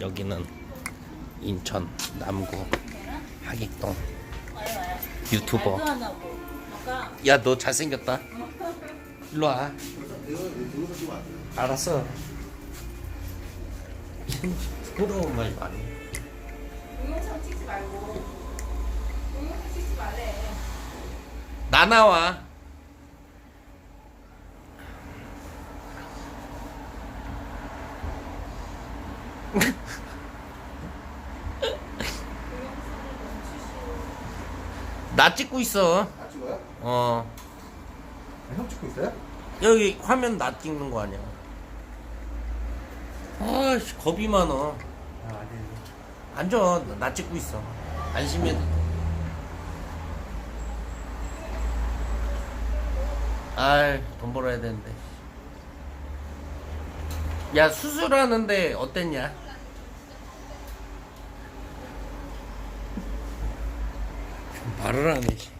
여기는 인천 남구 하객동 유튜버. 야 너 잘생겼다. 일로 와. 알았어. 부러운 말 많이. 나 나와 나 찍고 있어. 아 찍어요? 어. 아, 형 찍고 있어요? 여기 화면 나 찍는 거 아니야? 아씨 겁이 많어 아 아니 앉아. 나 찍고 있어. 안심해도 돼 아이 돈 벌어야 되는데. 야 수술하는데 어땠냐 말을 안 해